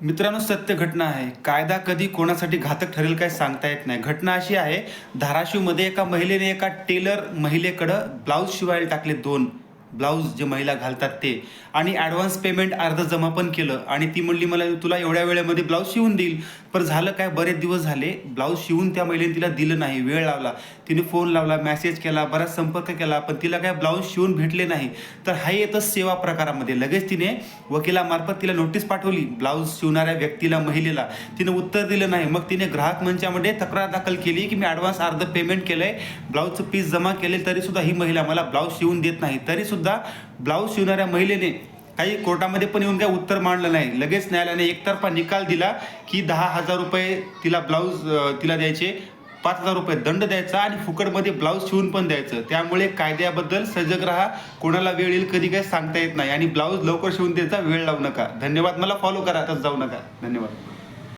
मित्रांनो सत्य घटना आहे. कायदा कधी कोणासाठी घातक ठरेल काय सांगता येत नाही. घटना अशी आहे धाराशिवमध्ये एका महिलेने एका टेलर महिलेकडं ब्लाऊज शिवायला टाकले दोन. ब्लाऊज जे महिला घालतात ते. आणि ॲडव्हान्स पेमेंट अर्ध जमा पण केलं. आणि ती म्हणली मला तुला एवढ्या वेळेमध्ये ब्लाऊज शिवून देईल. पण झालं काय? बरेच दिवस झाले ब्लाऊज शिवून त्या महिलेने तिला दिलं नाही. वेळ लावला. तिने फोन लावला मेसेज केला बराच संपर्क केला पण तिला काय ब्लाऊज शिवून भेटले नाही. तर हा येतं सेवा प्रकारामध्ये. लगेच तिने वकिलामार्फत तिला नोटीस पाठवली ब्लाऊज शिवणाऱ्या व्यक्तीला महिलेला. तिने उत्तर दिलं नाही. मग तिने ग्राहक मंचामध्ये तक्रार दाखल केली की मी ॲडव्हान्स अर्ध पेमेंट केलं आहे ब्लाऊजचं पीस जमा केले तरीसुद्धा ही महिला मला ब्लाऊज शिवून देत नाही. तरी सुद्धा ब्लाऊज शिवणाऱ्या महिलेने काही कोर्टामध्ये पण येऊन काय उत्तर मांडलं नाही. लगेच न्यायालयाने एकतर्फा निकाल दिला की दहा हजार रुपये तिला ब्लाऊज तिला द्यायचे पाच हजार रुपये दंड द्यायचा आणि फुकटमध्ये ब्लाऊज शिवून पण द्यायचं. त्यामुळे कायद्याबद्दल सजग राहा कोणाला वेळ येईल कधी काय सांगता येत नाही आणि ब्लाऊज लवकर शिवून द्यायचा वेळ लावू नका. धन्यवाद. मला फॉलो करा आताच जाऊ नका. धन्यवाद.